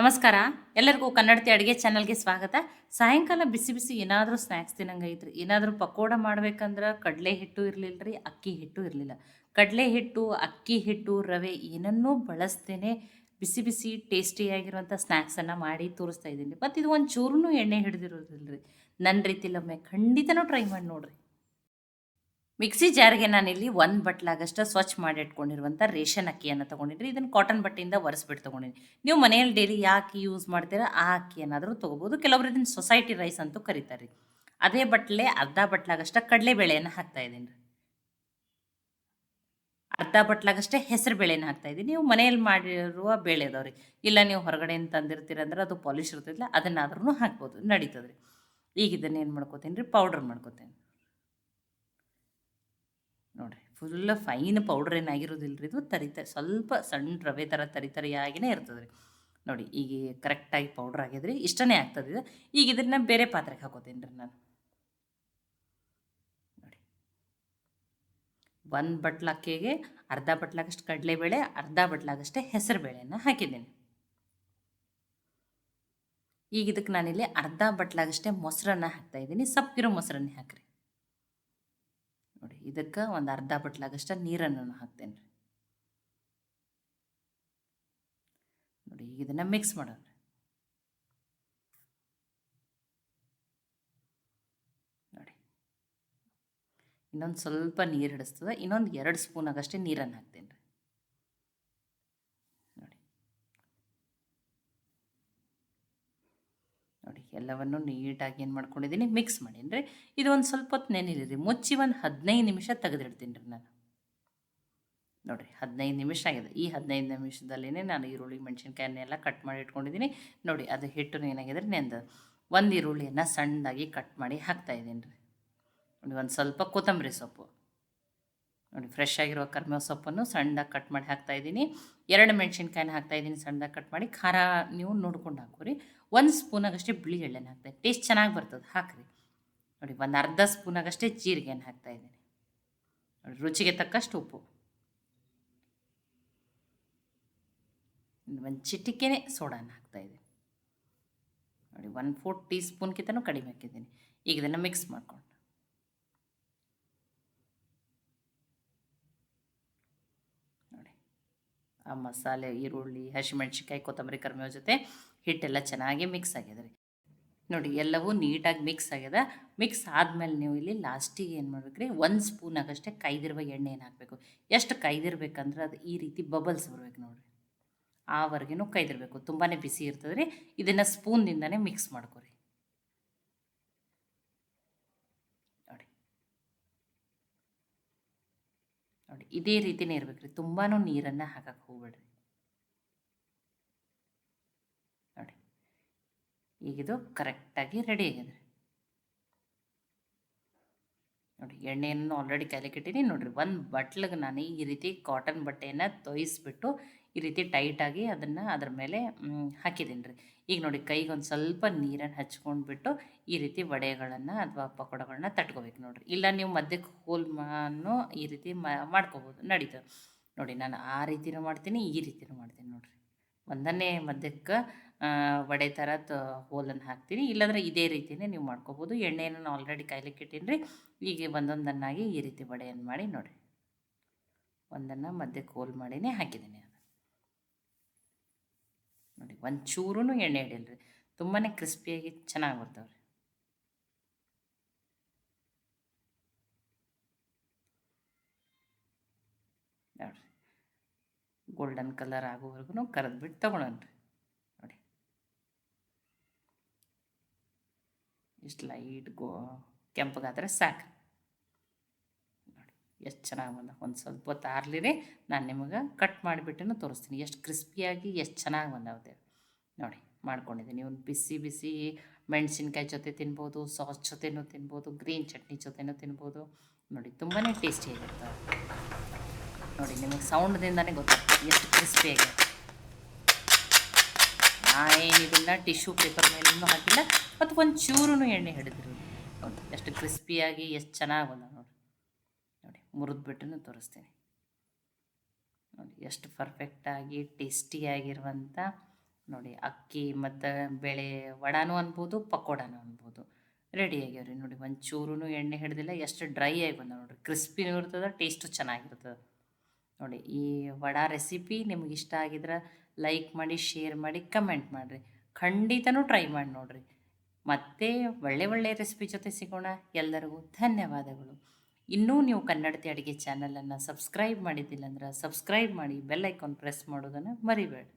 ನಮಸ್ಕಾರ. ಎಲ್ಲರಿಗೂ ಕನ್ನಡತಿ ಅಡುಗೆ ಚಾನಲ್ಗೆ ಸ್ವಾಗತ. ಸಾಯಂಕಾಲ ಬಿಸಿ ಬಿಸಿ ಏನಾದರೂ ಸ್ನ್ಯಾಕ್ಸ್ ತಿನ್ನಂಗೆ ಐತ್ರಿ. ಏನಾದರೂ ಪಕೋಡ ಮಾಡ್ಬೇಕಂದ್ರೆ ಕಡಲೆ ಹಿಟ್ಟು ಇರಲಿಲ್ಲ ರೀ ಅಕ್ಕಿ ಹಿಟ್ಟು ಇರಲಿಲ್ಲ. ಕಡಲೆ ಹಿಟ್ಟು, ಅಕ್ಕಿ ಹಿಟ್ಟು, ರವೆ ಏನನ್ನೂ ಬಳಸ್ತೇನೆ ಬಿಸಿ ಬಿಸಿ ಟೇಸ್ಟಿಯಾಗಿರುವಂಥ ಸ್ನ್ಯಾಕ್ಸನ್ನು ಮಾಡಿ ತೋರಿಸ್ತಾ ಇದ್ದೀನಿ. ಮತ್ತು ಇದು ಒಂದು ಚೂರು ಎಣ್ಣೆ ಹಿಡಿದಿರೋದಿಲ್ಲ ರೀ ನನ್ನ ರೀತಿಲೊಮ್ಮೆ ಖಂಡಿತನೂ ಟ್ರೈ ಮಾಡಿ ನೋಡ್ರಿ. ಮಿಕ್ಸಿ ಜಾರ್ಗೆ ನಾನಿಲ್ಲಿ ಒಂದು ಬಟ್ಲಾಗಷ್ಟು ಸ್ವಚ್ಛ ಮಾಡಿ ಇಟ್ಕೊಂಡಿರುವಂಥ ರೇಷನ್ ಅಕ್ಕಿಯನ್ನು ತೊಗೊಂಡಿದ್ರಿ. ಇದನ್ನು ಕಾಟನ್ ಬಟ್ಟೆಯಿಂದ ಒರೆಸ್ಬಿಟ್ಟು ತೊಗೊಂಡಿದ್ರಿ ನೀವು ಮನೆಯಲ್ಲಿ ಡೈಲಿ ಯಾಕೆ ಯೂಸ್ ಮಾಡ್ತೀರಾ? ಆ ಅಕ್ಕಿ ಏನಾದರೂ ತೊಗೋಬೋದು. ಕೆಲವರು ಇದನ್ನು ಸೊಸೈಟಿ ರೈಸ್ ಅಂತೂ ಕರೀತಾರೆ. ಅದೇ ಬಟ್ಲೆ ಅರ್ಧ ಬಟ್ಲಾಗಷ್ಟು ಕಡಲೆಬೇಳೆಯನ್ನು ಹಾಕ್ತಾ ಇದ್ದೀನಿ. ರೀ ಅರ್ಧ ಬಟ್ಲಾಗಷ್ಟೇ ಹೆಸರು ಬೇಳೆನ ಹಾಕ್ತಾ ಇದ್ದೀನಿ. ನೀವು ಮನೆಯಲ್ಲಿ ಮಾಡಿರುವ ಬೇಳೆ ಅದಾವ್ರಿ. ಇಲ್ಲ ನೀವು ಹೊರಗಡೆಯಿಂದ ತಂದಿರ್ತೀರಂದ್ರೆ ಅದು ಪಾಲಿಶ್ ಇರ್ತಿಲ್ಲ ಅದನ್ನಾದ್ರೂ ಹಾಕ್ಬೋದು. ನಡೀತದ್ರಿ. ಈಗ ಇದನ್ನ ಏನು ಮಾಡ್ಕೋತೀನಿ ರೀ ಪೌಡ್ರ್ ಮಾಡ್ಕೋತೀನಿ. ನೋಡಿರಿ. ಫುಲ್ ಫೈನ್ ಪೌಡ್ರ್ ಏನಾಗಿರೋದಿಲ್ಲ ರೀ ಇದು? ತರಿತ ಸ್ವಲ್ಪ ಸಣ್ಣ ರವೆ ಥರ ತರಿತರಿಯಾಗಿನೇ ಇರ್ತದೆ ರೀ ನೋಡಿ, ಈಗ ಕರೆಕ್ಟಾಗಿ ಪೌಡ್ರ್ ಆಗ್ಯದ್ರಿ ಇಷ್ಟನೇ ಆಗ್ತದೆ ಇದು. ಈಗ ಇದನ್ನು ಬೇರೆ ಪಾತ್ರೆಗೆ ಹಾಕೋತೀನಿ ರೀ ನಾನು. ನೋಡಿ. ಒಂದು ಬಟ್ಲಕ್ಕಿಗೆ ಅರ್ಧ ಬಟ್ಲಾಗಷ್ಟು ಕಡಲೆಬೇಳೆ, ಅರ್ಧ ಬಟ್ಲಾಗಷ್ಟೇ ಹೆಸರು ಬೇಳೆನ ಹಾಕಿದ್ದೀನಿ. ಈಗ ಇದಕ್ಕೆ ನಾನಿಲ್ಲಿ ಅರ್ಧ ಬಟ್ಲಾಗಷ್ಟೇ ಮೊಸರನ್ನ ಹಾಕ್ತಾಯಿದ್ದೀನಿ ಸಪ್ಪಿರೋ ಮೊಸರನ್ನೇ ಹಾಕ್ರಿ. ನೋಡಿ, ಇದಕ್ಕೆ ಒಂದು ಅರ್ಧ ಬಟ್ಲಾಗಷ್ಟ ನೀರನ್ನು ಹಾಕ್ತೇನೆ ರೀ ನೋಡಿ ಈಗ ಇದನ್ನು ಮಿಕ್ಸ್ ಮಾಡೋಣ. ನೋಡಿ. ಇನ್ನೊಂದು ಸ್ವಲ್ಪ ನೀರು ಹಿಡಿಸ್ತದೆ, ಇನ್ನೊಂದು ಎರಡು ಸ್ಪೂನ್ ಆಗಷ್ಟೇ ನೀರನ್ನು ಹಾಕ್ತೇನೆ ರೀ ನೋಡಿ ನೋಡಿ ಎಲ್ಲವನ್ನು ನೀಟಾಗಿ ಏನು ಮಾಡ್ಕೊಂಡಿದ್ದೀನಿ ಮಿಕ್ಸ್ ಮಾಡೀನಿ ರೀ ಇದು ಒಂದು ಸ್ವಲ್ಪ ಹೊತ್ತು ನೆನಿರಿ ಮುಚ್ಚಿ ಒಂದು ಹದಿನೈದು ನಿಮಿಷ ತೆಗೆದಿಡ್ತೀನಿ ರೀ ನಾನು. ನೋಡಿರಿ, ಹದಿನೈದು ನಿಮಿಷ ಆಗಿದೆ. ಈ ಹದಿನೈದು ನಿಮಿಷದಲ್ಲೇ ನಾನು ಈರುಳ್ಳಿ ಮೆಣಸಿನ್ಕಾಯನ್ನೆಲ್ಲ ಕಟ್ ಮಾಡಿ ಇಟ್ಕೊಂಡಿದ್ದೀನಿ. ನೋಡಿ, ಅದು ಹಿಟ್ಟು ಏನಾಗಿದೆ ನೆಂದು. ಒಂದು ಈರುಳ್ಳಿಯನ್ನು ಸಣ್ಣದಾಗಿ ಕಟ್ ಮಾಡಿ ಹಾಕ್ತಾಯಿದ್ದೀನಿ ರೀ. ಒಂದು ಸ್ವಲ್ಪ ಕೊತ್ತಂಬರಿ ಸೊಪ್ಪು. ನೋಡಿ ಫ್ರೆಶ್ ಆಗಿರೋ ಕರ್ಮೇವು ಸೊಪ್ಪನ್ನು ಸಣ್ಣದಾಗಿ ಕಟ್ ಮಾಡಿ ಹಾಕ್ತಾಯಿದ್ದೀನಿ ಎರಡು ಮೆಣಸಿನ್ಕಾಯಿನ ಹಾಕ್ತಾಯಿದ್ದೀನಿ ಸಣ್ಣದಾಗಿ ಕಟ್ ಮಾಡಿ. ಖಾರ ನೀವು ನೋಡ್ಕೊಂಡು ಹಾಕೋರಿ ಒಂದು ಸ್ಪೂನಾಗಷ್ಟೇ ಬಿಳಿ ಎಳ್ಳೆನ ಹಾಕ್ತಾಯಿದ್ದೀನಿ ಟೇಸ್ಟ್ ಚೆನ್ನಾಗಿ ಬರ್ತದೆ, ಹಾಕಿರಿ. ನೋಡಿ, ಒಂದು ಅರ್ಧ ಸ್ಪೂನಾಗಷ್ಟೇ ಜೀರಿಗೆನ ಹಾಕ್ತಾಯಿದ್ದೀನಿ ನೋಡಿ, ರುಚಿಗೆ ತಕ್ಕಷ್ಟು ಉಪ್ಪು. ಒಂದು ಚಿಟಿಕೆನೆ ಸೋಡಾನ ಹಾಕ್ತಾಯಿದ್ದೀನಿ ನೋಡಿ ಒನ್ ಫೋರ್ ಟೀ ಸ್ಪೂನ್ಗಿಂತನೂ ಕಡಿಮೆ ಹಾಕಿದ್ದೀನಿ. ಈಗ ಇದನ್ನು ಮಿಕ್ಸ್ ಮಾಡ್ಕೊಂಡು ನೋಡಿ ಆ ಮಸಾಲೆ, ಈರುಳ್ಳಿ, ಹಸಿಮೆಣ್ಸಿನ್ಕಾಯಿ, ಕೊತ್ತಂಬರಿ ಕರ್ಮೇವ ಜೊತೆ ಹಿಟ್ಟೆಲ್ಲ ಚೆನ್ನಾಗಿ ಮಿಕ್ಸ್ ಆಗಿದೆ ರೀ ನೋಡಿ, ಎಲ್ಲವೂ ನೀಟಾಗಿ ಮಿಕ್ಸ್ ಆಗ್ಯದ. ಮಿಕ್ಸ್ ಆದಮೇಲೆ ನೀವು ಇಲ್ಲಿ ಲಾಸ್ಟಿಗೆ ಏನು ಮಾಡ್ಬೇಕು ರೀ ಒಂದು ಸ್ಪೂನ್ ಆಗಷ್ಟೇ ಕೈದಿರುವ ಏನು ಹಾಕಬೇಕು? ಎಷ್ಟು ಕೈದಿರ್ಬೇಕಂದ್ರೆ ಅದು ಈ ರೀತಿ ಬಬಲ್ಸ್ ಬರ್ಬೇಕು ನೋಡಿರಿ. ಆವರೆಗೂ ಕೈದಿರಬೇಕು. ತುಂಬಾ ಬಿಸಿ ಇರ್ತದೆ ರೀ ಇದನ್ನು ಸ್ಪೂನ್ದಿಂದನೇ ಮಿಕ್ಸ್ ಮಾಡ್ಕೊರಿ ನೋಡಿ ನೋಡಿ, ಇದೇ ರೀತಿನೇ ಇರ್ಬೇಕು ರೀ ತುಂಬಾ ನೀರನ್ನು ಹಾಕಕ್ಕೆ ಹೋಗ್ಬೇಡ್ರಿ. ನೋಡಿ, ಈಗಿದು ಕರೆಕ್ಟಾಗಿ ರೆಡಿ ಆಗಿದೆ ನೋಡಿ, ಎಣ್ಣೆಯನ್ನು ಆಲ್ರೆಡಿ ಕೈಲಿಕ್ಕಿಟ್ಟಿನಿ ನೋಡಿರಿ, ಒಂದು ಬಟ್ಲಿಗೆ ನಾನು ಈ ರೀತಿ ಕಾಟನ್ ಬಟ್ಟೆಯನ್ನು ತೊಯಿಸ್ಬಿಟ್ಟು ಈ ರೀತಿ ಟೈಟಾಗಿ ಅದನ್ನು ಅದ್ರ ಮೇಲೆ ಹಾಕಿದ್ದೀನಿ ರೀ. ಈಗ ನೋಡಿ ಕೈಗೆ ಒಂದು ಸ್ವಲ್ಪ ನೀರನ್ನು ಹಚ್ಕೊಂಡ್ಬಿಟ್ಟು ಈ ರೀತಿ ವಡೆಗಳನ್ನು ಅಥವಾ ಪಕೋಡಗಳನ್ನ ತಟ್ಕೋಬೇಕು ನೋಡಿರಿ. ಇಲ್ಲ ನೀವು ಮಧ್ಯಕ್ಕೆ ಹೋಲ್ ಮಾನು ಈ ರೀತಿ ಮಾಡ್ಕೋಬೋದು ನಡೀತದೆ ನೋಡಿ ನಾನು ಆ ರೀತಿನೂ ಮಾಡ್ತೀನಿ, ಈ ರೀತಿನೂ ಮಾಡ್ತೀನಿ ನೋಡಿರಿ. ಒಂದನ್ನೇ ಮಧ್ಯಕ್ಕೆ ವಡೆ ಥರ ಹೋಲನ್ನು ಹಾಕ್ತೀನಿ. ಇಲ್ಲಾಂದರೆ ಇದೇ ರೀತಿಯೇ ನೀವು ಮಾಡ್ಕೋಬೋದು. ಎಣ್ಣೆಯನ್ನು ನಾನು ಆಲ್ರೆಡಿ ಕಾಯ್ಲಿಕ್ಕೆ ರೀ. ಈಗ ಒಂದೊಂದನ್ನಾಗಿ ಈ ರೀತಿ ವಡೆಯನ್ನು ಮಾಡಿ ನೋಡಿ ಒಂದನ್ನು ಮಧ್ಯಕ್ಕೆ ಹೋಲ್ ಮಾಡಿನೇ ಹಾಕಿದ್ದೀನಿ. ನೋಡಿ ಒಂದು ಚೂರೂ ಎಣ್ಣೆ ಹಿಡಿಯಲ್ಲ ರೀ ತುಂಬಾ ಕ್ರಿಸ್ಪಿಯಾಗಿ ಚೆನ್ನಾಗಿ ಬರ್ತಾವೆ ರೀ ನೋಡಿರಿ ಗೋಲ್ಡನ್ ಕಲರ್ ಆಗೋವರೆಗೂ ಕರೆದ್ಬಿಟ್ಟು ಬಿಟ್ಟು ರೀ ನೋಡಿ. ಇಷ್ಟು ಲೈಟ್ ಗೋ ಕೆಂಪಗಾದ್ರೆ ಸಾಕು ಎಷ್ಟು ಚೆನ್ನಾಗಿ ಬಂದ ಒಂದು ಸ್ವಲ್ಪ ಹೊತ್ತು ಆರ್ಲಿರಿ, ನಾನು ನಿಮಗೆ ಕಟ್ ಮಾಡಿಬಿಟ್ಟು ತೋರಿಸ್ತೀನಿ. ಎಷ್ಟು ಕ್ರಿಸ್ಪಿಯಾಗಿ ಎಷ್ಟು ಚೆನ್ನಾಗಿ ಬಂದಾವೆ ನೋಡಿ ಮಾಡ್ಕೊಂಡಿದ್ದೀನಿ ಒಂದು ಬಿಸಿ ಬಿಸಿ ಮೆಣಸಿನ್ಕಾಯಿ ಜೊತೆ ತಿನ್ಬೋದು ಸಾಸ್ ಜೊತೆನೂ ತಿನ್ಬೋದು ಗ್ರೀನ್ ಚಟ್ನಿ ಜೊತೆನೂ ತಿನ್ಬೋದು. ನೋಡಿ ತುಂಬಾ ಟೇಸ್ಟಿಯಾಗಿರ್ತವೆ ನೋಡಿ, ನಿಮಗೆ ಸೌಂಡ್ದಿಂದನೇ ಗೊತ್ತಾಗ್ತದೆ ಎಷ್ಟು ಕ್ರಿಸ್ಪಿಯಾಗಿ ನಾನೇನಿದಿಲ್ಲ ಟಿಶ್ಯೂ ಪೇಪರ್ ಮೇಲೂ ಹಾಕಿಲ್ಲ, ಮತ್ತು ಒಂದು ಚೂರು ಎಣ್ಣೆ ಹಿಡಿದ್ರು. ಎಷ್ಟು ಕ್ರಿಸ್ಪಿಯಾಗಿ ಎಷ್ಟು ಚೆನ್ನಾಗಿ ಬಂದ ನೋಡಿ ಮುರಿದ್ಬಿಟ್ಟು ತೋರಿಸ್ತೀನಿ. ನೋಡಿ, ಎಷ್ಟು ಪರ್ಫೆಕ್ಟಾಗಿ ಟೇಸ್ಟಿಯಾಗಿರುವಂಥ ನೋಡಿ, ಅಕ್ಕಿ ಮತ್ತು ಬೇಳೆ ವಡಾನು ಅನ್ಬೋದು, ಪಕೋಡಾನು ಅನ್ಬೋದು. ರೆಡಿ ಆಗ್ಯಾವ ರೀ ನೋಡಿ ಒಂಚೂರು ಎಣ್ಣೆ ಹಿಡ್ದಿಲ್ಲ, ಎಷ್ಟು ಡ್ರೈ ಆಗಿ ಬಂದ ನೋಡಿರಿ. ಕ್ರಿಸ್ಪಿನೂ ಇರ್ತದೆ ಟೇಸ್ಟು ಚೆನ್ನಾಗಿರ್ತದೆ. ನೋಡಿ, ಈ ವಡಾ ರೆಸಿಪಿ ನಿಮ್ಗೆ ಇಷ್ಟ ಆಗಿದ್ರೆ ಲೈಕ್ ಮಾಡಿ ಶೇರ್ ಮಾಡಿ ಕಮೆಂಟ್ ಮಾಡಿರಿ. ಖಂಡಿತನೂ ಟ್ರೈ ಮಾಡಿ ನೋಡಿರಿ. ಮತ್ತೆ ಒಳ್ಳೆ ಒಳ್ಳೆ ರೆಸಿಪಿ ಜೊತೆ ಸಿಗೋಣ. ಎಲ್ಲರಿಗೂ ಧನ್ಯವಾದಗಳು. ಇನ್ನೂ ನೀವು ಕನ್ನಡತಿ ಅಡುಗೆ ಚಾನಲನ್ನು ಸಬ್ಸ್ಕ್ರೈಬ್ ಮಾಡಿದ್ದಿಲ್ಲ ಅಂದ್ರೆ ಸಬ್ಸ್ಕ್ರೈಬ್ ಮಾಡಿ ಬೆಲ್ ಐಕಾನ್ ಪ್ರೆಸ್ ಮಾಡೋದನ್ನು ಮರಿಬೇಡಿ.